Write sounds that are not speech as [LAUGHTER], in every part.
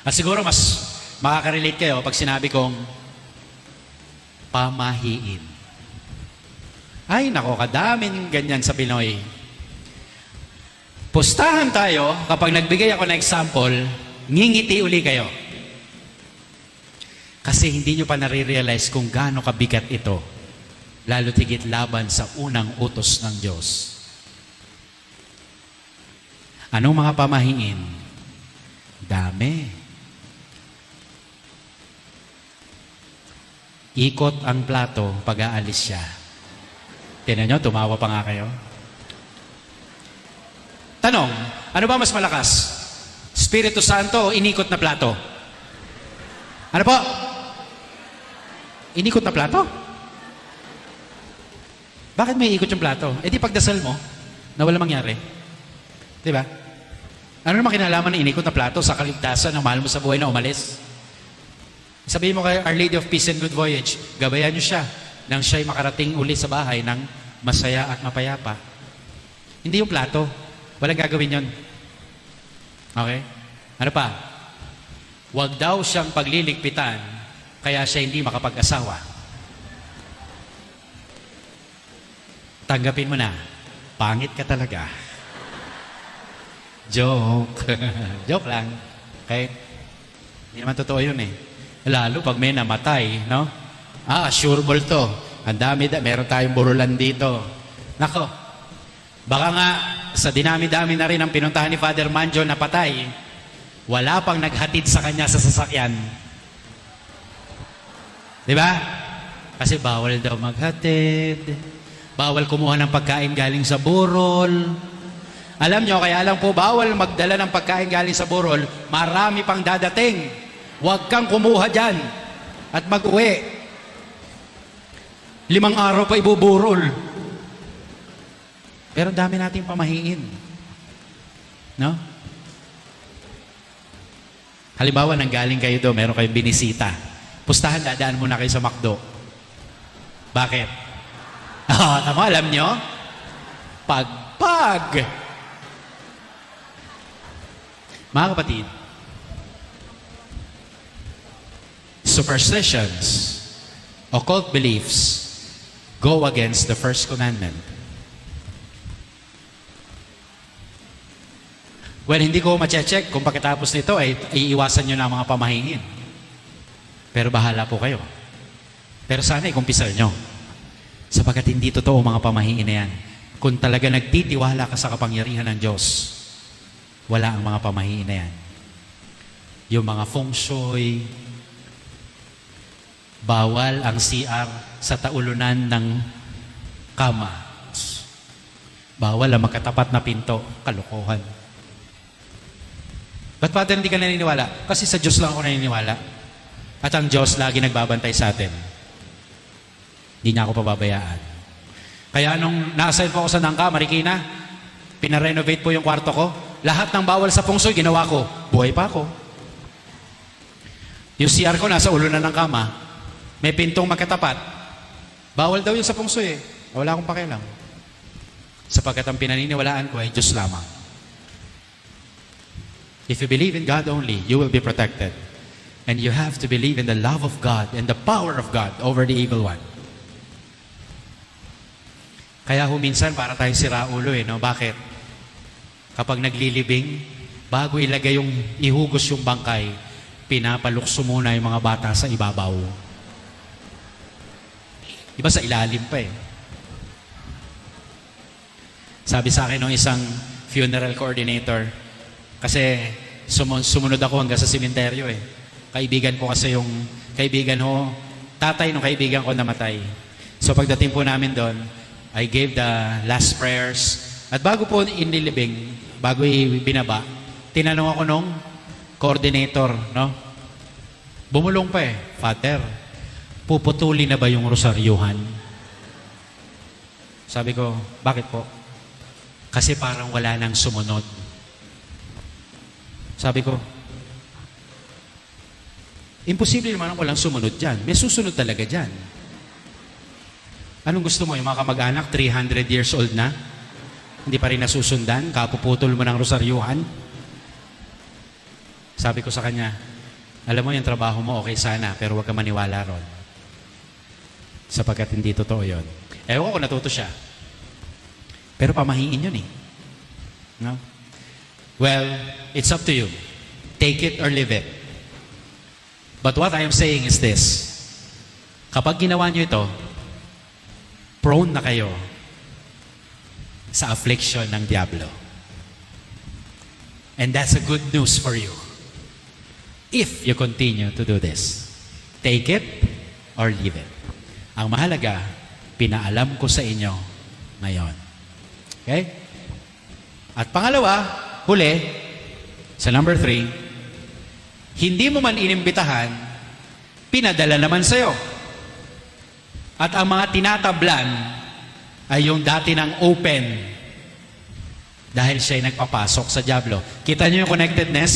At siguro mas makaka-relate kayo pag sinabi kong pamahiin. Ay, nako, kadaming ganyan sa Pinoy. Pustahan tayo, kapag nagbigay ako ng example, ngingiti uli kayo. Kasi hindi nyo pa nare-realize kung gaano kabigat ito. Lalo tigit laban sa unang utos ng Diyos. Anong mga pamahiin? Dami. Ikot ang plato pag aalis siya. Tinan nyo, tumawa pa nga kayo. Tanong, ano ba mas malakas? Espiritu Santo o inikot na plato? Ano po? Inikot na plato? Bakit may ikot yung plato? Eh di pagdasal mo, na wala mangyari. Di ba? Ano naman kinalaman ng inikot na plato sa kaligtasan ng mahal mo sa buhay na umalis? Sabihin mo kay Our Lady of Peace and Good Voyage, gabayan niyo siya nang siya'y makarating uli sa bahay ng masaya at mapayapa. Hindi yung plato. Walang gagawin yon. Okay? Ano pa? Huwag daw siyang pagliligpitan kaya siya hindi makapag-asawa. Tanggapin mo na, pangit ka talaga. Joke. [LAUGHS] Joke lang. Okay? Hindi naman totoo yun eh. Lalo pag may namatay, no? Ah, sure ball to. Ang dami, da- meron tayong burulan dito. Nako, baka nga sa dinami-dami na rin ang pinuntahan ni Father Manjo na patay, wala pang naghatid sa kanya sa sasakyan. Di ba? Kasi bawal daw maghatid. Bawal kumuha ng pagkain galing sa burol. Alam nyo, kaya lang po bawal magdala ng pagkain galing sa burol. Marami pang dadating. Huwag kang kumuha dyan at mag-uwi. Limang araw pa ibuburol. Pero dami nating pamahiin. No? Halimbawa, nanggaling kayo doon, meron kayong binisita. Pustahan, dadaan muna kayo sa McDo. Bakit? [LAUGHS] Ah, tama, alam nyo? Pagpag. Mga kapatid, superstitions, occult beliefs, go against the first commandment. Well, hindi ko mache-check kung pagkatapos nito ay iiwasan nyo na ang mga pamahiin. Pero bahala po kayo. Pero sana ikumpisal nyo. Sapagkat hindi totoo mga pamahiin na yan. Kung talaga nagtitiwala ka sa kapangyarihan ng Diyos, wala ang mga pamahiin na yan. Yung mga feng shui, bawal ang CR sa taulunan ng kama. Bawal ang magkatapat na pinto, kalokohan. Ba't Father hindi ka naniniwala? Kasi sa Diyos lang ako naniniwala. At ang Diyos lagi nagbabantay sa atin. Hindi niya ako pababayaan. Kaya nung nasa po ako sa Nangka, Marikina, pinarenovate po yung kwarto ko. Lahat ng bawal sa pungsoy, ginawa ko. Buhay pa ako. Yung CR ko nasa ulo na ng kama. May pintong magkatapat. Bawal daw yun sa pungsoy eh. Wala akong pakialam. Sapagkat ang pinaniniwalaan ko ay Diyos lamang. If you believe in God only, you will be protected. And you have to believe in the love of God and the power of God over the evil one. Kaya huminsan para tayo siraulo eh, no? Bakit? Kapag naglilibing, bago ilagay yung ihugos yung bangkay, pinapalukso muna yung mga bata sa ibabaw. Iba sa ilalim pa eh. Sabi sa akin ng isang funeral coordinator, kasi sumun- sumunod ako hanggang sa simenteryo eh. Kaibigan ko kasi yung, kaibigan ho, tatay ng kaibigan ko namatay. So pagdating po namin doon, I gave the last prayers. At bago po inilibing, bago ibinaba, tinanong ako nung coordinator, no? Bumulong pa eh, Father, puputuli na ba yung rosaryuhan? Sabi ko, bakit po? Kasi parang wala nang sumunod. Sabi ko, imposible naman ang walang sumunod dyan. May susunod talaga dyan. Anong gusto mo? Yung mga kamag-anak, 300 years old na? Hindi pa rin nasusundan? Kapuputol mo ng rosaryuhan? Sabi ko sa kanya, alam mo yung trabaho mo okay sana, pero huwag ka maniwala ron. Sapagkat hindi totoo yun. Ewan ko kung natuto siya. Pero pamahiin yun eh. No? Well, it's up to you. Take it or leave it. But what I am saying is this. Kapag ginawa nyo ito, prone na kayo sa affliction ng Diablo. And that's a good news for you. If you continue to do this. Take it or leave it. Ang mahalaga, pinaalam ko sa inyo ngayon. Okay? At pangalawa, huli, sa number three, hindi mo man inimbitahan, pinadala naman sa'yo. At ang mga tinatablan ay yung dati ng open dahil siya ay nagpapasok sa Diablo. Kita niyo yung connectedness?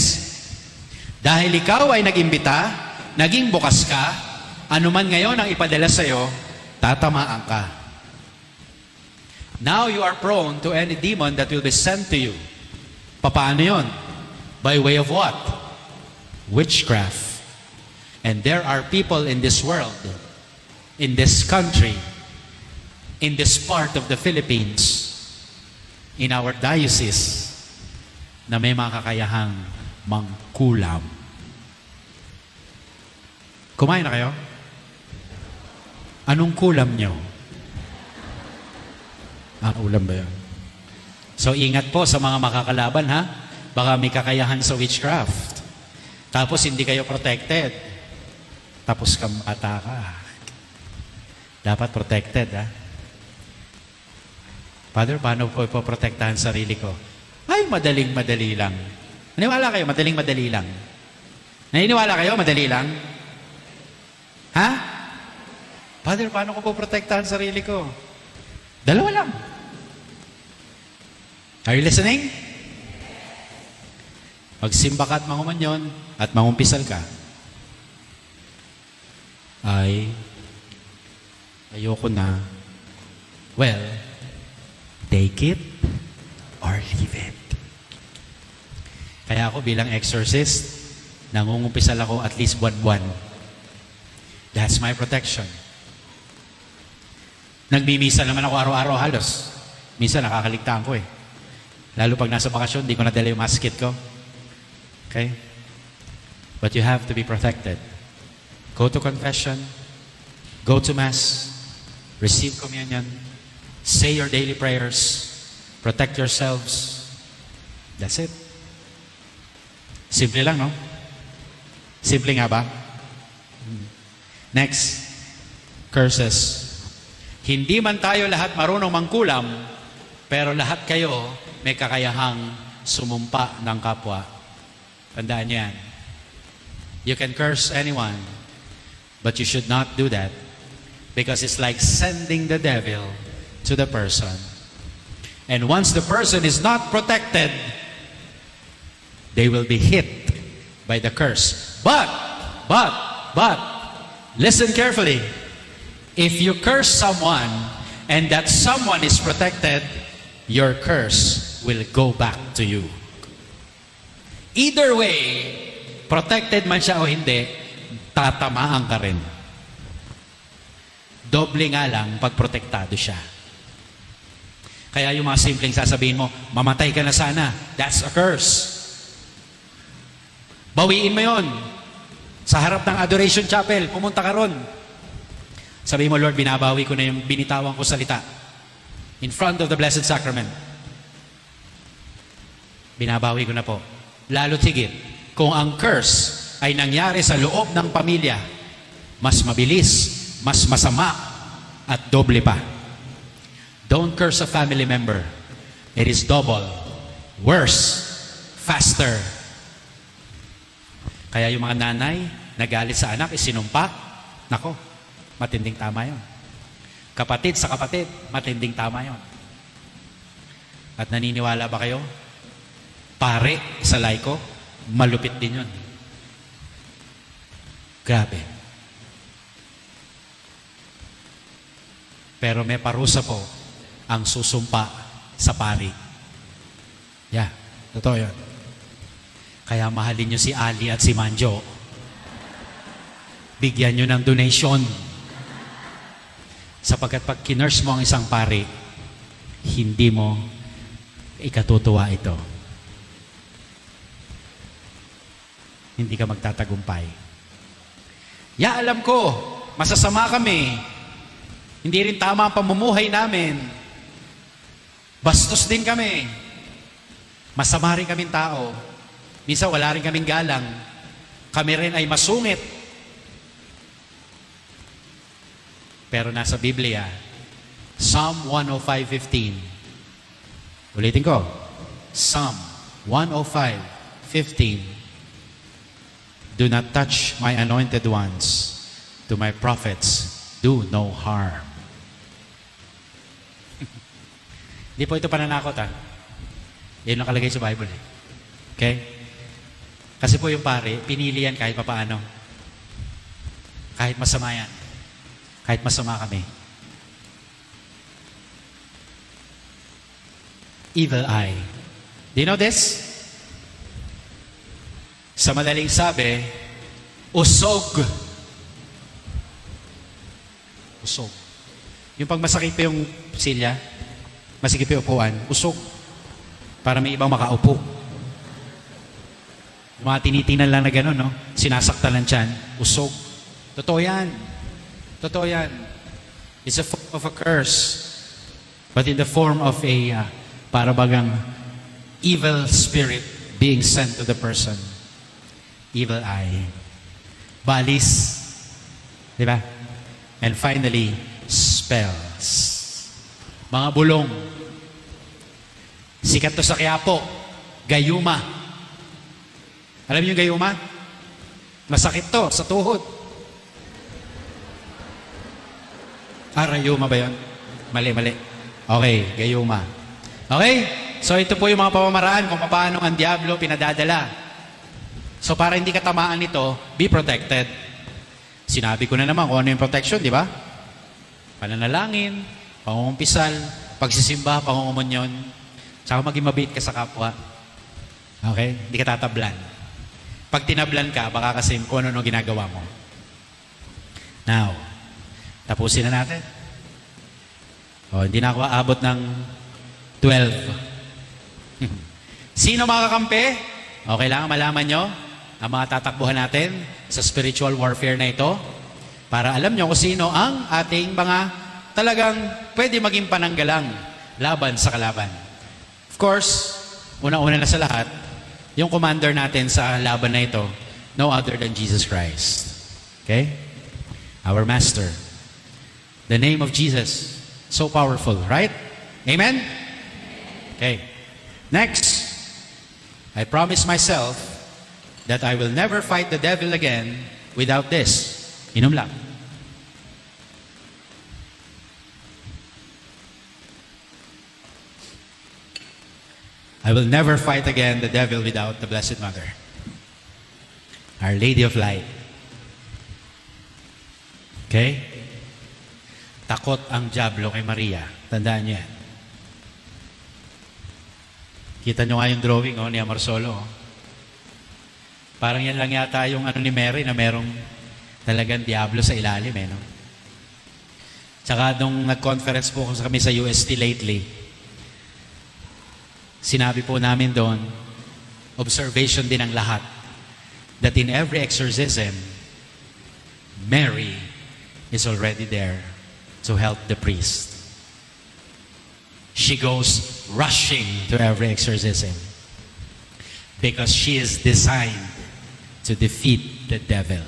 Dahil ikaw ay nagimbita, naging bukas ka, anuman ngayon ang ipadala sa'yo, tatamaan ka. Now you are prone to any demon that will be sent to you. Papaano yon? By way of what? Witchcraft. And there are people in this world, in this country, in this part of the Philippines, in our diocese, na may mga kakayahang mangkulam. Kumain na kayo? Anong kulam nyo? Ah, ulam ba yun? So ingat po sa mga makakalaban ha. Baka may kakayahan sa witchcraft. Tapos hindi kayo protected. Tapos kam ataka. Dapat protected ha. Father, paano po ipoprotektahan sarili ko? Ay, madaling madali lang. Naniwala kayo, madaling madali lang. Naniniwala kayo, madali lang? Ha? Father, paano ko po protektahan sarili ko? Dalawa lang. Are you listening? Magsimba ka at mangumanyon at mangumpisal ka. Ay, ayoko na. Well, take it or leave it. Kaya ako bilang exorcist, nangungumpisal ako at least buwan-buwan. That's my protection. Nagmimisa naman ako araw-araw halos. Minsan nakakaligtaan ko eh. Lalo pag nasa bakasyon, di ko nadala yung mask kit ko. Okay? But you have to be protected. Go to confession. Go to Mass. Receive communion. Say your daily prayers. Protect yourselves. That's it. Simple lang, no? Simple nga ba? Next. Curses. Hindi man tayo lahat marunong mangkulam, pero lahat kayo may kakayahang sumumpa ng kapwa. Tandaan yan. You can curse anyone, but you should not do that because it's like sending the devil to the person. And once the person is not protected, they will be hit by the curse. But, but, but, listen carefully. If you curse someone and that someone is protected, your curse will go back to you. Either way, protected man siya o hindi, tatamaan ka rin. Doble nga lang pag protektado siya. Kaya yung mga simpleng sasabihin mo, mamatay ka na sana. That's a curse. Bawiin mo yon. Sa harap ng Adoration Chapel, pumunta ka ron. Sabi mo, Lord, binabawi ko na yung binitawan ko salita. In front of the Blessed Sacrament. Binabawi ko na po. Lalo't higit, kung ang curse ay nangyari sa loob ng pamilya, mas mabilis, mas masama, at doble pa. Don't curse a family member. It is double, worse, faster. Kaya yung mga nanay, nagalit sa anak, isinumpa, nako, matinding tama yon. Kapatid sa kapatid, matinding tama yon. At naniniwala ba kayo? Pare sa laiko, malupit din yun. Grabe. Pero may parusa po ang susumpa sa pari. Yeah, totoo yun. Kaya mahalin nyo si Ali at si Manjo. Bigyan nyo ng donation. Sapagkat pag kinurse mo ang isang pari, hindi mo ikatutuwa ito. Hindi ka magtatagumpay. Ya, alam ko, masasama kami. Hindi rin tama ang pamumuhay namin. Bastos din kami. Masama rin kaming tao. Minsan wala rin kaming galang. Kami rin ay masungit. Pero nasa Biblia, Psalm 105.15. Ulitin ko. Psalm 105.15. Do not touch my anointed ones. To my prophets, do no harm. [LAUGHS] Hindi po ito pananakot ha. Yan nakalagay sa Bible eh. Okay? Kasi po yung pare, pinili yan kahit papaano. Kahit masama yan. Kahit masama kami. Evil eye. Do you know this? Sa madaling sabi, usog. Usog. Yung pag masakit pa yung silya, masikip yung upuan, usog. Para may ibang makaupo. Yung mga tinitingnan lang na gano'n, no? Sinasaktan lang tiyan, usog. Totoo yan. Totoo yan. It's a form of a curse. But in the form of a, uh, para bagang evil spirit being sent to the person. Evil eye. Balis. Di ba? And finally, spells. Mga bulong. Sikat to sa Quiapo. Gayuma. Alam niyo yung gayuma? Masakit to sa tuhod. Ah, rayuma ba yun? Mali, mali. Okay, gayuma. Okay? So ito po yung mga pamamaraan kung paano ang Diablo pinadadala. So para hindi ka tamaan nito, be protected. Sinabi ko na naman kung ano yung protection, di ba? Pananalangin, pangungumpisal, pagsisimba, pangungumunyon, tsaka maging mabait ka sa kapwa. Okay? Hindi ka tatablan. Pag tinablan ka, baka kasi kung ano ginagawa mo. Now, tapusin na natin. O, hindi na ako aabot ng 12. [LAUGHS] Sino makakampi? O, kailangan malaman nyo ang mga tatakbuhan natin sa spiritual warfare na ito para alam nyo kung sino ang ating mga talagang pwede maging pananggalang laban sa kalaban. Of course, una-una na sa lahat, yung commander natin sa laban na ito, no other than Jesus Christ. Okay? Our Master. The name of Jesus, so powerful, right? Amen? Okay. Next, I promise myself that I will never fight the devil again without this. Inom lang. I will never fight again the devil without the Blessed Mother. Our Lady of Light. Okay? Takot ang Diablo kay Maria. Tandaan niyo yan. Kita nyo nga yung drawing oh, ni Amarsolo. Oh. Parang yan lang yata yung ano ni Mary na merong talagang Diablo sa ilalim eh. No? Tsaka nung nag-conference po kami sa UST lately, sinabi po namin doon, observation din ang lahat, that in every exorcism, Mary is already there to help the priest. She goes rushing to every exorcism because she is designed to defeat the devil.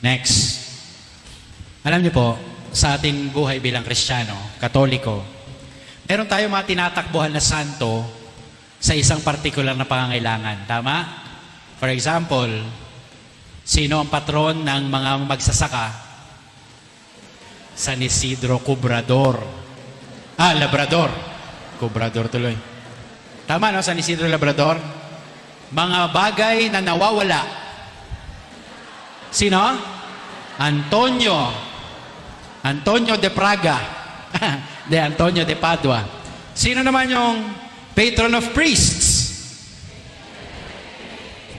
Next. Alam niyo po, sa ating buhay bilang Kristiyano, Katoliko, meron tayo mga tinatakbuhan na santo sa isang partikular na pangangailangan. Tama? For example, sino ang patron ng mga magsasaka? San Isidro Cubrador. Ah, Labrador. Cubrador tuloy. Tama, no? San Isidro Labrador. Mga bagay na nawawala. Sino? Antonio. Antonio de Praga. [LAUGHS] de Antonio de Padua. Sino naman yung patron of priests?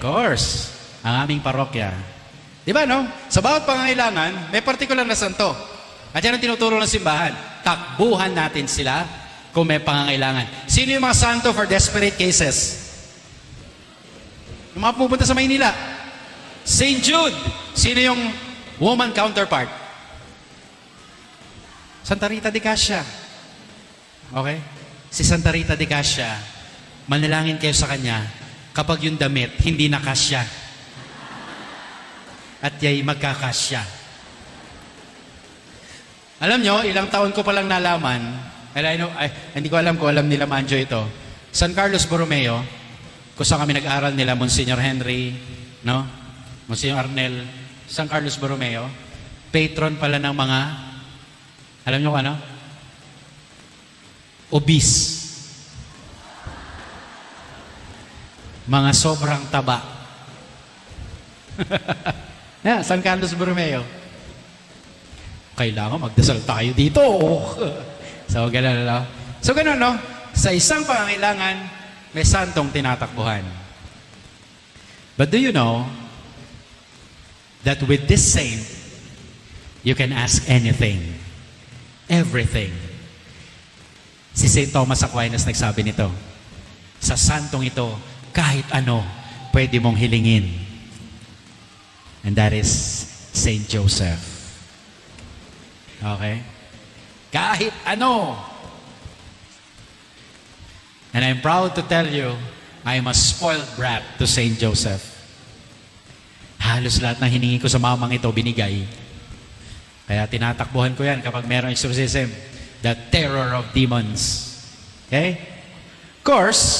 course, ang aming parokya. Di ba, no? Sa bawat pangangailangan, may partikular na santo. At yan ang tinuturo ng simbahan. Takbuhan natin sila kung may pangangailangan. Sino yung mga santo for desperate cases? Yung mga pupunta sa Maynila. St. Jude. Sino yung woman counterpart? Santa Rita de Cassia. Okay? Si Santa Rita de Cassia, manalangin kayo sa kanya kapag yung damit hindi nakasya. At yay magkakasya. Alam nyo, ilang taon ko palang nalaman, and I know, ay, hindi ko alam kung alam nila Manjo ito, San Carlos Borromeo, kung saan kami nag-aral nila, Monsignor Henry, no? Monsignor Arnel, San Carlos Borromeo, patron pala ng mga, alam nyo kung ano? Obese. Mga sobrang taba. [LAUGHS] yeah, San Carlos Borromeo. Kailangan magdasal tayo dito. so, ganun, no? So, ganun, no? Sa isang pangangailangan, may santong tinatakbuhan. But do you know that with this saint, you can ask anything, everything. Si St. Thomas Aquinas nagsabi nito, sa santong ito, kahit ano, pwede mong hilingin. And that is St. Joseph. Okay? Kahit ano. And I'm proud to tell you, I'm a spoiled brat to St. Joseph. Halos lahat ng hiningi ko sa mamang ito, binigay. Kaya tinatakbuhan ko yan kapag merong exorcism. The terror of demons. Okay? Of course,